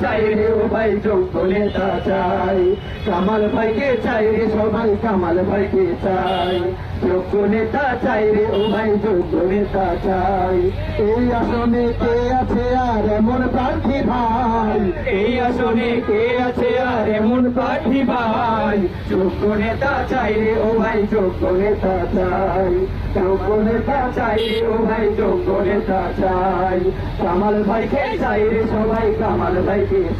চাই রে ও ভাই চাই। কামাল ভাইকে চাই রে সবাই, কামাল ভাইকে চাই। যোগ্য নেতা চাই রে ও ভাই যোগ্য নেতা চাই। এই আসনে কে আছে আর এমন প্রার্থী ভাই? এই আসনে কে আছে আর এমন ভাই যোগ্য নেতা চাই রে, ও ভাই, যোগ্য নেতা চাই। যোগ্য নেতা চাই রে, ও ভাই, যোগ্য নেতা চাই। কামাল চাই রে সবাই, কামাল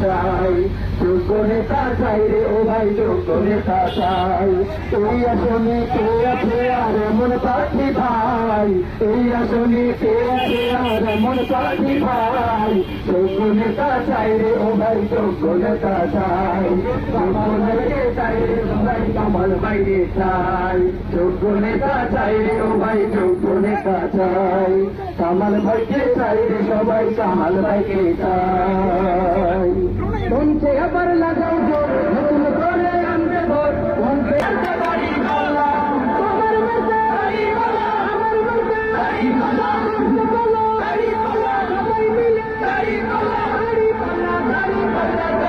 চাই। যোগ্য নেতা চাই রে, ও ভাই, যোগ্য নেতা চাই। এই আসনে কে আছে আর এমন ভাই এই আসনে কে আছে আর এমন ভাই যোগ্য নেতা চাই রে ও ভাই যোগ্য নেতা চাই কামাল ভাইকে চাই রে সবাই কামাল ভাইকে চাই যোগ্য নেতা চাই ও ভাই নেতা কামাল ভাইকে চাই সবাই কামাল ভাইকে চাই Thank you.